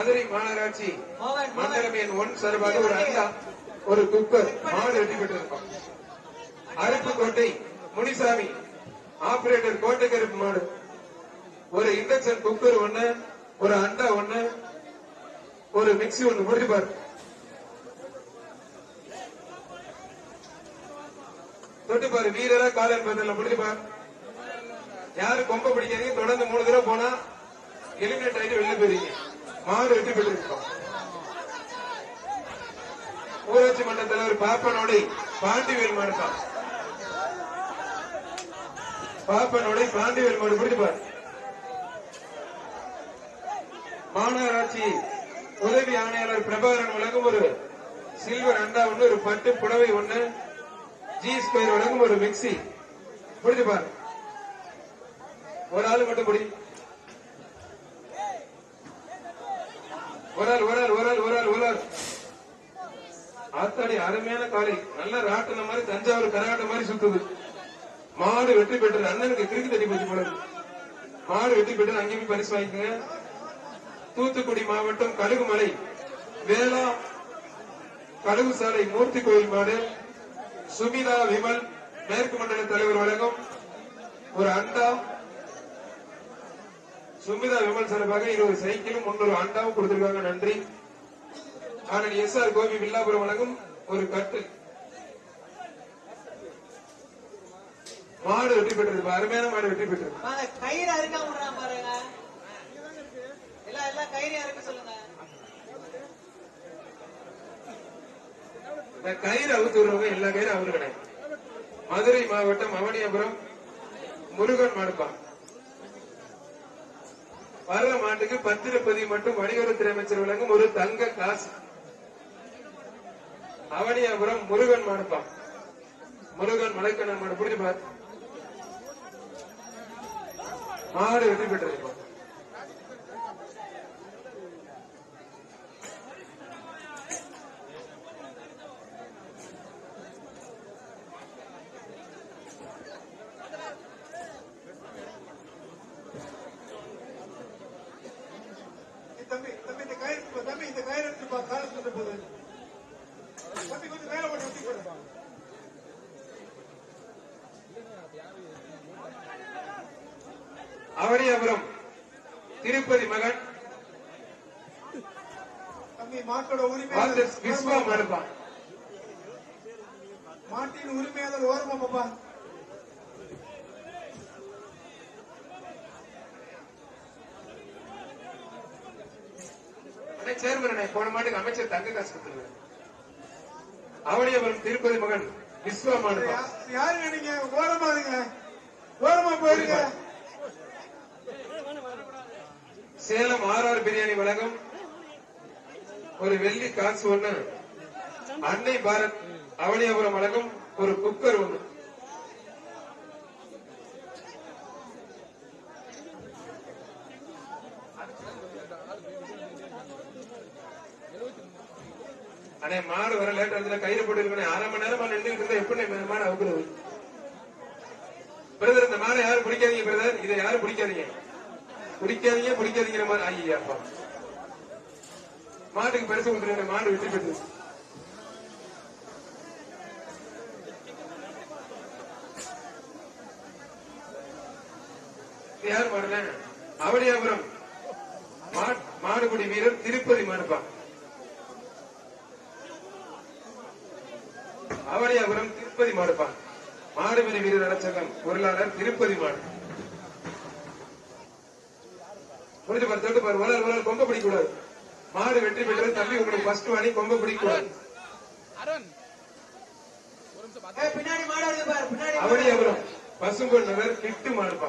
மதுரை மாநகராட்சி. மண்டலம் எண் ஒன் சார்பாக ஒரு அண்டா ஒரு குக்கர் மாடு வெற்றி பெற்றிருக்கோம். அருப்புக்கோட்டை முனிசாமி ஆபரேட்டர் கோட்டை கருப்பு மாடு. ஒரு இண்டக்ஷன் குக்கர் ஒண்ணு ஒரு அண்டா ஒண்ணு ஒரு மிக்ஸி ஒண்ணு முடிஞ்சு பாரு. தொட்டு பாரு வீரரா காலன் பதில முடிஞ்சு பாரு. யாரு கொம்ப பிடிக்காதீங்க தொடர்ந்து மூணு தடவை போனா எலிமினேட் ஆகிட்டு வெளில போயிருங்க மாறு வெற்றி ஊராட்சி மன்ற தலைவர் பாப்பனோடை பாண்டிவேல் மாடுதான் பாப்பனோடை பாண்டிவேல் மாடு பிடிச்சு மாநகராட்சி உதவி ஆணையாளர் பிரபாகரன் வழங்கும் ஒரு சில்வர் அண்டா ஒண்ணு ஒரு பட்டு புடவை ஒண்ணு ஜி ஸ்கொயர் வழங்கும் ஒரு மிக்ஸி புரிஞ்சு பாரு ஒரு ஆள் மட்டும் புடி. உரல் உரல் உரல் உரல் உரல். ஆத்தாடி அருமையான காலை நல்ல ராட்டின மாதிரி தஞ்சாவூர் கரகாட்டம் மாதிரி சுத்துது. மாடு வெற்றி பெற்றது. அண்ணனுக்கு கிறுக்கு தட்டி போச்சு போல மாடு வெற்றி பெற்றது. அங்கேயும் போய் பரிசு வாங்கிக்கோங்க. தூத்துக்குடி மாவட்டம் கழுகுமலை வேளா கழுகு சாலை மூர்த்தி கோயில் மாடு. சுமிதா விமல் மேற்கு மண்டல தலைவர் வழங்கும் ஒரு அண்டா சுமிதா விமல் சார்பாக இருபது சைக்கிளும் முன்னூறு அண்டாவும் கொடுத்திருக்காங்க. நன்றி. ஆனால் எஸ் ஆர் கோபி வில்லாபுரம் வழங்கும் ஒரு கட்டு. மாடு வெற்றி பெற்றது. அருமையான மாடு வெற்றி பெற்றது. வாங்க, கயிறு அறுக்க விடுறான் பாருங்க. எல்லாம் எல்லாம் கயிறு அறுக்க சொல்லுங்க. இந்த கயிறு அவுத்து விடுறவங்க எல்லா கயிறும் அவரு கிடையாது மதுரை மாவட்டம் அவனியாபுரம் முருகன் மாடுப்பான் வர்ற ஆண்டுக்கு பத்திரப்பதி மட்டும் வணிகவரித்துறை அமைச்சர் வழங்கும் ஒரு தங்க காசு. அவனியாபுரம் முருகன் மாடுப்பான் முருகன் மலைக்கண்ணன் மாடு புரிஞ்சு பாரு மாடு வெற்றி பெற்றிருப்பான் தம்பி தம்பி இந்த கயிறு எடுத்து போ. தம்பி இந்த கயிறு எடுத்து பா கால சுத்த போகுது தம்பி கொஞ்சம் மேல போட்டு ஒட்டி போடு அவனியாபுரம். திருப்பதி மகன். விஸ்வா மாடுப்பான் மாட்டின் உரிமையாளர் ஓரமா பாப்பா. சேர்மன் போன மாட்டுக்கு அமைச்சர் தங்க காசு கொடுத்துருவாரு அவனியாபுரம் திருப்பதி மகன் விஸ்வா மாடுப்பான் யா- யாருங்க நீங்க ஓரமா இருங்க. ஓரமா போயிருங்க. சேலம் ஆர்ஆர் பிரியாணி வழங்கும் ஒரு வெள்ளி காசு ஒண்ணு. அன்னை பாரத் அவனியாபுரம் வழங்கும் ஒரு குக்கர் ஒண்ணு. அண்ணே மாடு வர லேட் அதுல கயிறு போட்டு இருக்கணும் அரை மணி நேரமா நின்றுட்டு இருந்தா எப்படி மாடு அவுக்குறது? பிரதர் இந்த மாடை யாரும் பிடிக்காதீங்க பிரதர். இதை யாரும் பிடிக்காதீங்க. பிடிக்காதீங்க பிடிக்காதீங்கிற மாதிரி ஐயா அப்பா மாட்டுக்கு பரிசு கொடுத்துருங்க மாடு வெற்றி பெற்று யார் மாடுல அவனியாபுரம். மா- வீரர் திருப்பதி மாடுப்பா. அவனியாபுரம் திருப்பதி மாடுப்பா. மாடுபிடி வீரர் அரசகம் பொருளாளர் திருப்பதி மாடு. முடிஞ்சு பாரு தொட்டு பாரு. ஒரு ஆள் கொம்ப பிடிக்க கூடாது மாடு வெற்றி பெற்றது தம்பி உங்களுக்கு ஃபர்ஸ்ட் வாணி கொம்ப பிடிக்க கூடாது ஏய், பின்னாடி மாடு வருது பாரு பின்னாடி மாடு. அவனி வருது. அப்புறம். பசும்பொன் நகர் கிட்டு மாடுப்பா.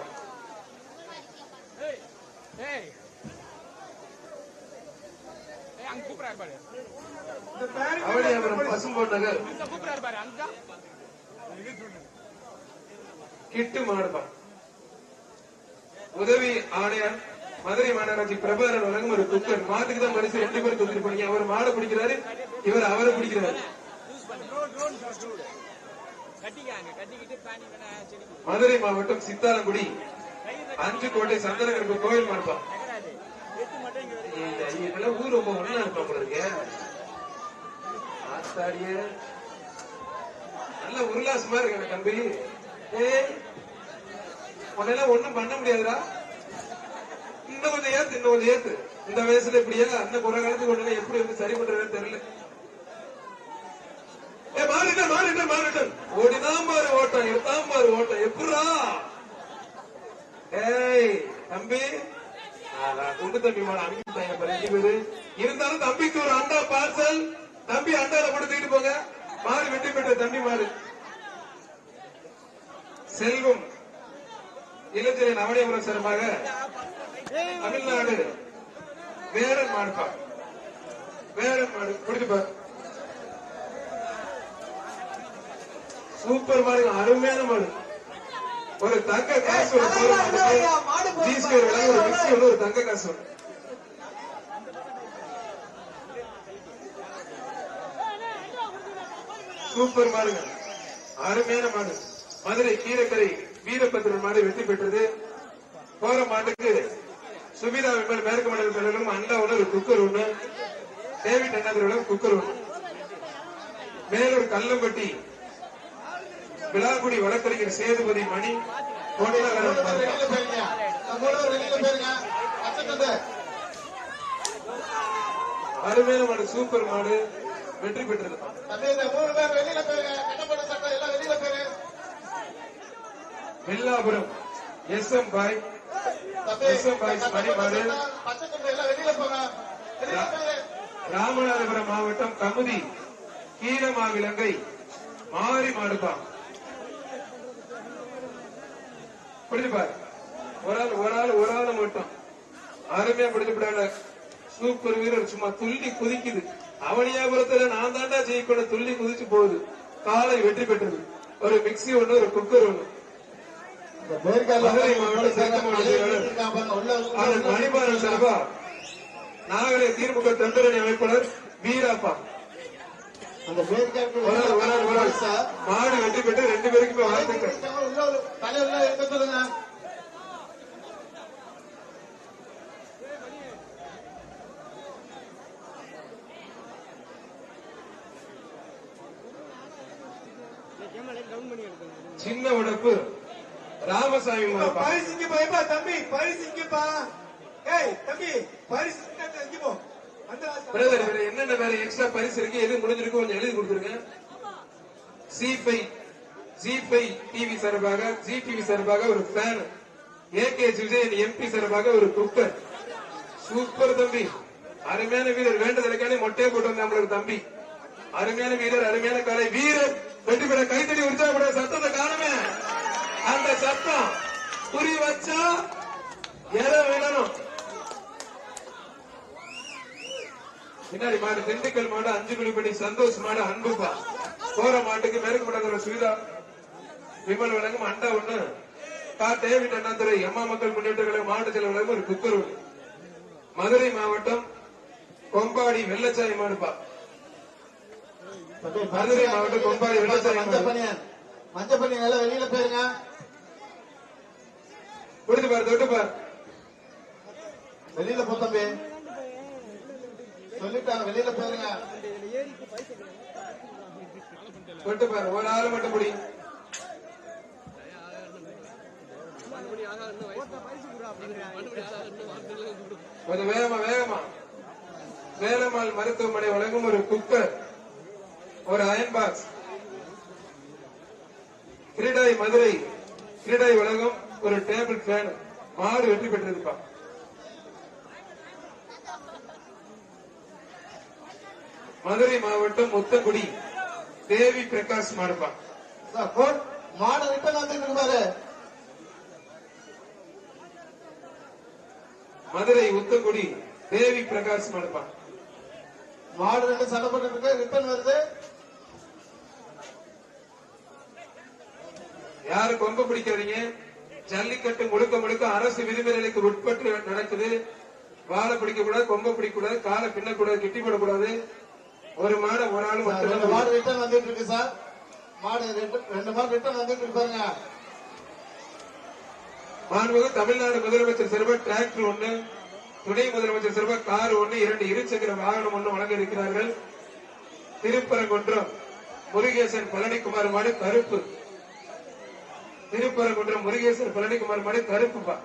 அப்புறம் பசும்பொன் நகர் கிட்டு மாடுப்பா. உதவி ஆணையர் மதுரை மாநகராட்சி பிரபாகரன் வழங்கும் ஒரு குக்கர் மாட்டுக்கு தான் மனுஷன் ரெண்டு பேரும் தந்துட்டு அவர் மாடை பிடிக்கிறாரு இவர் அவரை பிடிக்கிறாரு. மதுரை மாவட்டம் சித்தாலங்குடி அஞ்சு கோட்டை சந்தனகருக்கு கோயில் மாடுப்பா. ஊர் ரொம்ப ஒன்னா இருப்பா போல இருக்கு. ஆத்தாடியே. நல்ல உருளாசமா இருக்கு எனக்கு தம்பி ஏ உன்னெல்லாம் ஒண்ணும் பண்ண முடியாதுடா. இந்த கொஞ்சம் ஏத்து இன்னும் கொஞ்சம் ஏத்து. இந்த வயசுல இப்படியா? அந்த குறை காலத்துக்கு ஒண்ணு எப்படி வந்து சரி பண்றதுன்னு தெரியல. ஏ மாறிட்டன் மாறிட்டன் மாறிட்டன் ஓடிதான் பாரு ஓட்டம் எடுத்தான் பாரு ஓட்டம். எப்படா ஏய் தம்பி. அதான் குண்டு தம்பி மேல அனுப்பிட்டாங்க பாரு ரெண்டு இருந்தாலும் தம்பிக்கு ஒரு அண்டா பார்சல் தம்பி அண்டால போட்டு போங்க. மாறு வெட்டி பெற்ற தம்பி மாறு செல்வம். இளஞ்சிறை நவனிய சார்பாக தமிழ்நாடு வேடன் மாடுப்பா வேடன் மாடு பிடிச்சுப்பா சூப்பர் மாடு அருமையான மாடு. ஒரு தங்க காசு ஒரு மிக்சி ஒரு தங்க காசு சூப்பர் மாடுங்க. அருமையான மாடு. மதுரை கீரைக்கரை வீரபத்திரன் மாடு வெற்றி பெற்றது. போற மாட்டுக்கு சுமிதா விமல் மேற்கு மண்டல தலைவரும் அண்டா ஒரு குக்கர் ஒண்ணு டேவிட் அண்ணாதிரம் குக்கர் ஒண்ணு மேலூர் கல்லம்பட்டி விழாக்குடி வழக்கறிஞர் சேதுபதி மணி. அருமையான மாடு சூப்பர் மாடு. வெற்றி பெற்றது தம்பி இந்த மூணு பேர் வெளியில போயிருங்க கட்டப்பட்ட சட்டம் எல்லாம் வெளியில போயிரு Vellapuram S M boy. S M boys மணி மாடு பச்சை எல்லாம் வெளியில போங்க. வெளியில போயிரு ராமநாதபுரம் மாவட்டம் கமுதி கீரமாவிலங்கை மாறி மாடுப்பா பிடிச்சு பாரு ஒரு ஆள் ஒரு ஆள் ஒரு ஆள் மட்டும். அருமையா பிடிச்சு விடாத சூப்பர் வீரர் சும்மா துள்ளி குதிக்குது. அவனியாபுரத்துல நான் தாண்டா ஜெயிக்கணும். துள்ளி குதிச்சு போகுது. காலை வெற்றி பெற்றது. ஒரு மிக்ஸி ஒண்ணு ஒரு குக்கர் ஒண்ணு. மணிபாலன் செல்வா நாகரை தீர்முக தொண்டரணி அமைப்பாளர் வீராப்பா. அந்த. மாடு வெற்றி பெற்று ரெண்டு பேருக்குமே வாழ்த்துக்கள். தலைவர்லாம் இருக்க சொல்லுங்க. சின்ன உடப்பு. ராமசாமி மாப்பா பரிசு இங்க போ ஏப்பா தம்பி பரிசு இங்கப்பா ஏய் தம்பி பரிசு போ? அந்த பிரதர் வேற என்னென்ன வேற எக்ஸ்ட்ரா பரிசு இருக்கு? எது முடிஞ்சிருக்கு கொஞ்சம் எழுதி கொடுத்துருங்க. சி ஃபை ஜி ஃபை டிவி சார்பாக ஜி டிவி சார்பாக ஒரு ஃபேன் ஏகே விஜயன் எம்பி சார்பாக ஒரு குக்கர் சூப்பர் தம்பி. அருமையான வீரர். வேண்டதற்கான மொட்டையை போட்டு வந்த நம்மளுக்கு தம்பி. அருமையான வீரர் அருமையான கலை. வீரர் வெற்றி பெற கைத்தடி உற்சாகப்பட சத்தத்தை காணுமே அந்த சத்தம் குறி வச்சா எதை விடணும்? பின்னாடி மாடு திண்டுக்கல் மாடு அஞ்சு குழிப்படி சந்தோஷ் மாடு அன்புப்பா போற மாட்டுக்கு மேற்கு மடங்குற சுவிதா விமல் வழங்கும் அண்டா ஒண்ணு. கா. டேவிட் அண்ணாதுரை அம்மா மக்கள் முன்னேற்ற கழக மாவட்ட வழங்கும் ஒரு குக்கர். மதுரை மாவட்டம் கொம்பாடி வெள்ளச்சாமி மாடுப்பா மதுரை மாவட்டம் கொம்பாடி வெள்ளச்சாமி மஞ்சள் மாடு பனியன் மஞ்சள் பனியன் எல்லாம் வெளியில போயிருங்க. கொடுத்து பாரு தொட்டு பாரு. வெளியில போ தம்பி. சொல்லிட்டாங்க வெளியில போயிருங்க. தொட்டு பாரு ஒரு ஆள் மட்டும் முடி. கொஞ்சம் வேகமா வேகமா. வேலம்மாள் மருத்துவமனை வழங்கும் ஒரு குக்கர் ஒரு iron box CREDAI Madurai CREDAI வழங்கும் ஒரு டேபிள் ஃபேன் மாடு வெற்றி பெற்றிருப்பா. மதுரை மாவட்டம் முத்தங்குடி தேவி பிரகாஷ் மாடுப்பா. மாடு ரிட்டர்ன் பாரு மதுரை உத்தங்குடி தேவி பிரகாஷ் மாடுப்பா. மாடு ரெண்டு சண்டை போட்டு ரிட்டர்ன் வருது. யாரு கொம்பு பிடிக்காதீங்க? ஜல்லிக்கட்டு முழுக்க முழுக்க அரசு விதிமுறைகளுக்கு உட்பட்டு நடக்குது. வாழை பிடிக்க கூடாது கொம்பை பிடிக்க கூடாது காலை பின்னக்கூடாது கிட்டி போடக்கூடாது. ஒரு மாடை ஒரு ஆள் மட்டும் மாடு ரிட்டர்ன் வந்துட்டு இருக்கு சார். மாடு ரெண்டு மாடு ரிட்டர்ன் வந்துட்டு இருக்கு பாருங்க. மாண்புமிகு தமிழ்நாடு முதலமைச்சர் சிறுவர் டிராக்டர் ஒண்ணு துணை முதலமைச்சர் சிறப்பாக கார் ஒன்று இரண்டு இருசக்கர வாகனம் ஒன்று வழங்க இருக்கிறார்கள். திருப்பரங்குன்றம் முருகேசன் பழனிக்குமார் மாடு கருப்பு. திருப்பரங்குன்றம் முருகேசர் பழனிக்குமார் மாடு கருப்புப்பா.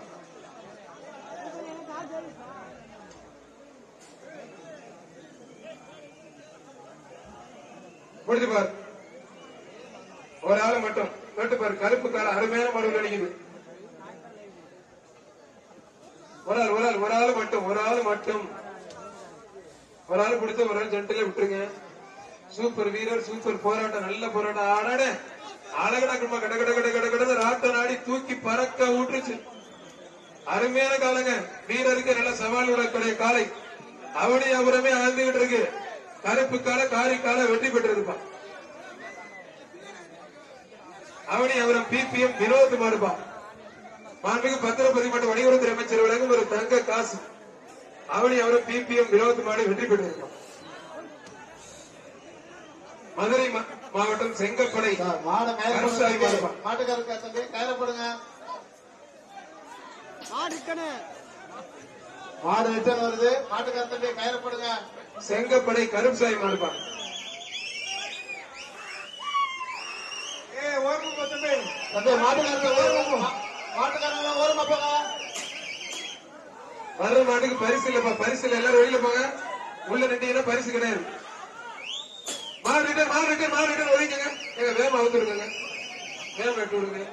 முடிஞ்சு பார். ஒரு ஆளு மட்டும். கேட்டு பாரு கருப்பு கால அருமையான மாடுகள் அடிக்குது. ஒரு ஆள் ஒரு ஆள் ஒரு ஆள் மட்டும் ஒரு ஆள் மட்டும். ஒரு ஆள் பிடிச்ச ஒரு ஆள் ஜென்டில விட்டுருங்க. சூப்பர் வீரர் சூப்பர் போராட்டம் நல்ல போராட்டம். ஆடாடே. அழகடக்கமா குடும்பம் கட கட கட கட கடந்த ராட்ட நாடி தூக்கி பறக்க விட்டுருச்சு அருமையான காலங்க வீரருக்கு நல்ல சவால் விடக்கூடிய காலை அவனி அவரமே அழந்துகிட்டு இருக்கு கருப்பு கால காரி கால வெற்றி பெற்றிருப்பான் அவனி அவரம் பிபிஎம் வினோத் மாறுபா மாண்புக்கு பத்திரப்பதிவு வணிகத்துறை அமைச்சர் வழங்கும் ஒரு தங்க காசு அவனி அவரம் பிபிஎம் வினோத் மாடு வெற்றி பெற்றிருப்பான் மதுரை மாவட்டம் செங்கப்படை மாடை. மாட்டுக்காரருக்கு தம்பி போடுங்க. ரிட்டர்ன் வருது? மாட்டுக்கார தம்பி கயிறை போடுங்க. செங்கப்படை கருப்சாமி மாடுபா ஏ ஓரமா போ தம்பி. தம்பி மாட்டுக்காரங்க ஓரமா போ. மாட்டுக்காரங்க ஓரமா போங்க. வர்ற மாட்டுக்கு பரிசு இல்லப்பா பரிசு இல்ல எல்லாரும் வெளியில போங்க. உள்ள நின்றீங்கன்னா பரிசு கிடையாது. மாடு ரிட்டர் மாடு ரிட்டர் மாடு ரிட்டர் ஒதுங்க எங்க வேகம் அவுத்துருங்க வேகம் வெட்டு விடுங்க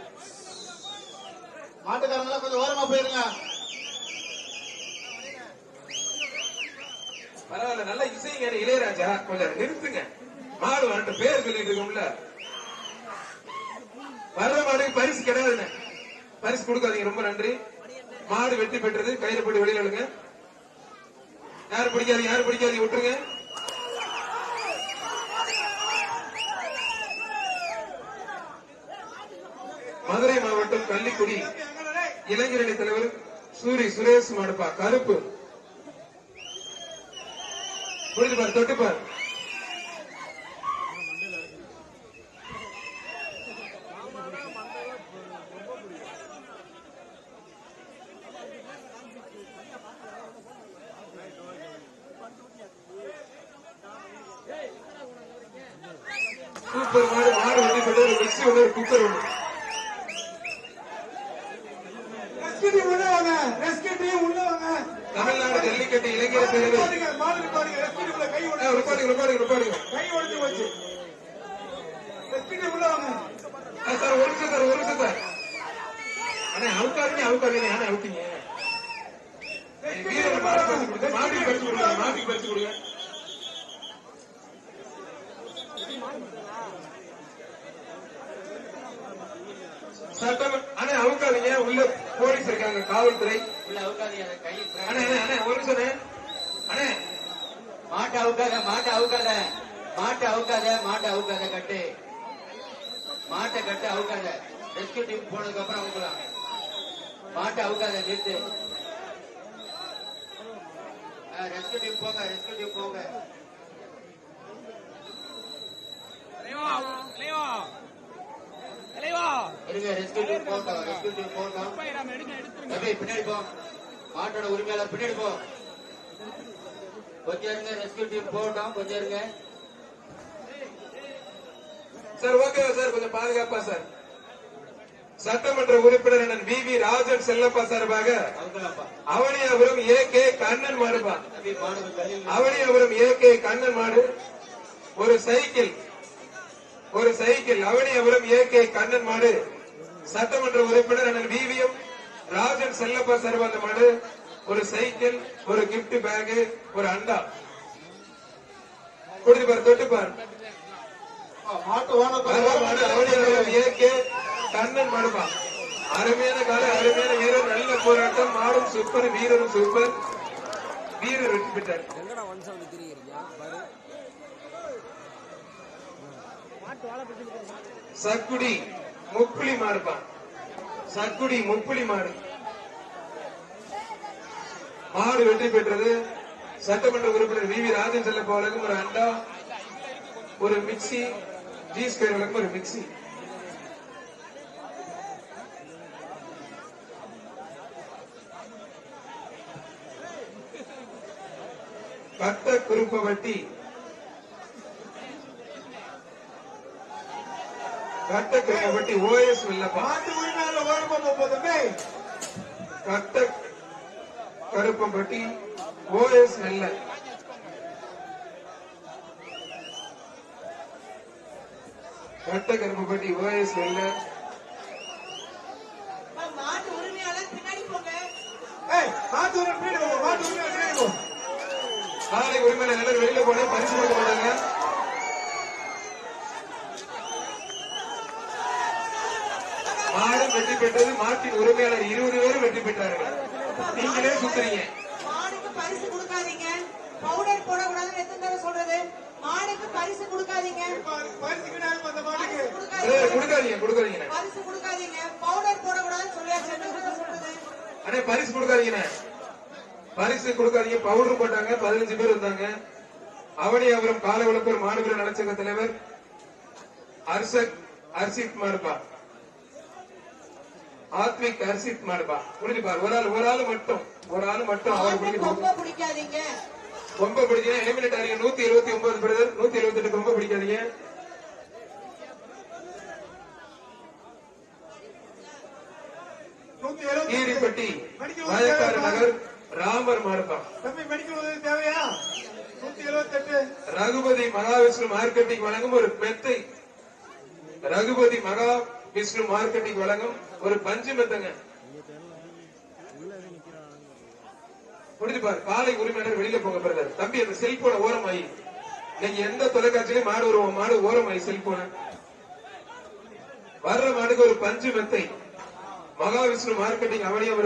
மாட்டுக்காரங்க கொஞ்சம் ஓரமா போயிருங்க. பரவாயில்ல நல்ல இசைங்க இளையராஜா. கொஞ்சம் நிறுத்துங்க. மாடு வரட்டும். பேர் சொல்லிட்டு இருக்கோம்ல. வர்ற மாடுக்கு பரிசு கிடையாதுண்ணே பரிசு கொடுக்காதீங்க. ரொம்ப நன்றி. மாடு வெற்றி பெற்றது. கையில போட்டு வெளியில யார் பிடிக்காதீங்க யார் பிடிக்காதீங்க விட்டுருங்க மதுரை மாவட்டம் கள்ளிக்குடி இளைஞரணி தலைவர் சூரி சுரேஷ் மாடுப்பா கருப்பு. புரிஞ்சு பாரு தொட்டு பாரு சூப்பர் மாடு மாடு வந்து பெற்றது ஒரு மிக்சி ஒன்று ஒரு குக்கர் ஒன்று ரெஸ்கியூ டீம் உள்ள வாங்க ரெஸ்கியூ டீம் உள்ள வாங்க ஜல்லிக்கட்டு இளைஞர் பேரவை ருப்பாடுங்க ருப்பாடுங்க ருப்பாடுங்க கை உடைச்சு போச்சு. சார் ஒரு நிமிஷம் சார் ஒரு நிமிஷம் சார் அண்ணா அவுக்காதீங்க அவுக்காதீங்க ஏன்னா அவுத்தீங்க வீரர் மாடு பரிசு கொடுங்க மாட்டுக்கு பரிசு கொடுங்க மாட்டுக்கு பரிசு கொடுங்க. சட்டம் அண்ணா அவுக்காதீங்க உள்ள போலீஸ் இருக்காங்க காவல்துறை. மாட்டை அவுக்காத மாட்டை அவுக்காத. மாட்டை அவுக்காத மாட்டை அவுக்காத கட்டு. மாட்டை கட்டு அவுக்காத. ரெஸ்கியூ டீம் போனதுக்கு அப்புறம் அவுக்கலாம். மாட்டை அவுக்காத நிறுத்து. ரெஸ்கியூ டீம் போங்க ரெஸ்கியூ டீம் போங்க. இருங்க ரெஸ்கியூ டீம் போட்டோம் ரெஸ்கியூ டீம் போட்டோம் தம்பி பின்னாடி போ. மாட்டோட உரிமையாளர் பின்னாடி போ. கொஞ்சம் இருங்க ரெஸ்கியூ டீம் போட்டோம் கொஞ்சம் இருங்க. சார் ஓகேவா சார் கொஞ்சம் பாதுகாப்பா சார் சட்டமன்ற உறுப்பினர் அண்ணன் வி வி ராஜன் செல்லப்பா சார்பாக அவனியாபுரம் ஏ கே கண்ணன் மாடுபா அவனியாபுரம் ஏ கே கண்ணன் மாடு ஒரு சைக்கிள். ஒரு cycle Avaniyapuram A K Kannan மாடு. சட்டமன்ற உறுப்பினர் அண்ணன் விவிஎம் ராஜன் செல்லப்பா சார்பா அந்த மாடு. ஒரு சைக்கிள் ஒரு கிஃப்ட் பேக் ஒரு அண்டா. கொடுத்து பாரு தொட்டு கண்ணன் மாடுபா அருமையான கால அருமையான வீரர் நல்ல போராட்டம். மாடும் சூப்பர் வீரரும் சூப்பர் வீரர் வெற்றி பெற்றார். சக்குடி முப்புளி மாடுப்பா சக்குடி முப்புளி மாடு. மாடு வெற்றி பெற்றது. சட்டமன்ற உறுப்பினர் வி வி ராஜன் செல்ல போவதற்கும் ஒரு அண்டா ஒரு மிக்சி ஜி ஸ்கொயர்களுக்கும் ஒரு மிக்சி கட்ட குருப்பவட்டி கட்ட குருப்பவட்டி ஓஎஸ் வெள்ளப்பா. மாட்டு உரிமையாளர் ஓரமா போ தம்பி கட்ட கருப்பம்பட்டி ஓஎஸ் நெல்ல கட்ட கருப்பம்பட்டி ஓஎஸ் நெல்ல மாட்டு உரிமையாளர் பின்னாடி போங்க. ஏய் மாட்டு உரிமை மாட்டு உரிமையாளர் போ. காலை உரிமையில நிலர் வெளியில போன பரிசு கொடுக்க மாட்டாங்க மாடு வெற்றி பெற்றது மாட்டின் உரிமையாளர் இருபது பேரும் வெற்றி பெற்றார்கள். நீங்களே சுத்துறீங்க. மாடுக்கு பரிசு கொடுக்காதீங்க. பவுடர் போடக்கூடாதுன்னு எத்தனை தடவை சொல்றது? மாடுக்கு பரிசு கொடுக்காதீங்க. கொடுக்காதீங்க. கொடுக்காதீங்க பரிசு கொடுக்காதீங்க. பவுடர் போடக்கூடாதுன்னு சொல்லியாச்சு சொல்றது? அண்ணே பரிசு கொடுக்காதீங்கண்ணே. பரிசு கொடுக்காதீங்க. பவுடர் போட்டாங்க பதினஞ்சு பேர் வந்தாங்க அவனியாபுரம் கால விளப்பூர் மாநகர நலச்சங்க தலைவர். அர்ஷத் அர்ஷித் மாடுபா ஆத்மிக் அர்ஷித் மாடுபா புரிஞ்சுப்பார் ஒரு ஆள் ஒரு ஆள் மட்டும். ஒரு ஆள் மட்டும் அவர் பிடிக்காதீங்க. ரொம்ப பிடிச்சீங்க எலிமினேட் ஆறீங்க நூத்தி இருபத்தி ஒன்பது பிரதர் நூத்தி இருபத்தி எட்டு ரொம்ப பிடிக்காதீங்க. நூத்தி எழுபத்தி கீரிப்பட்டி வயக்காடு நகர் ராமர் மாடுபா தம்பி மெடிக்கல் உதவி தேவையா? நூத்தி எழுபத்தி எட்டு ரகுபதி மகாவிஷ்ணு மார்க்கெட்டிங் வழங்கும் ஒரு மெத்தை. ரகுபதி மகா விஷ்ணு மார்க்கெட்டிங் வழங்கும் ஒரு பஞ்சு மெத்தங்க முடிஞ்சுப்பார் பாரு காலை உரிமையாளர் வெளியில போங்க பாருங்க. தம்பி அந்த செல்போனை ஓரமாயி. நீங்க எந்த தொலைக்காட்சியிலும் மாடு வருவோம் மாடு ஓரமாயி செல்போன வர்ற மாடுக்கு ஒரு பஞ்சு மெத்தை மகாவிஷ்ணு மார்க்கெட்டிங் அவனியபுரம்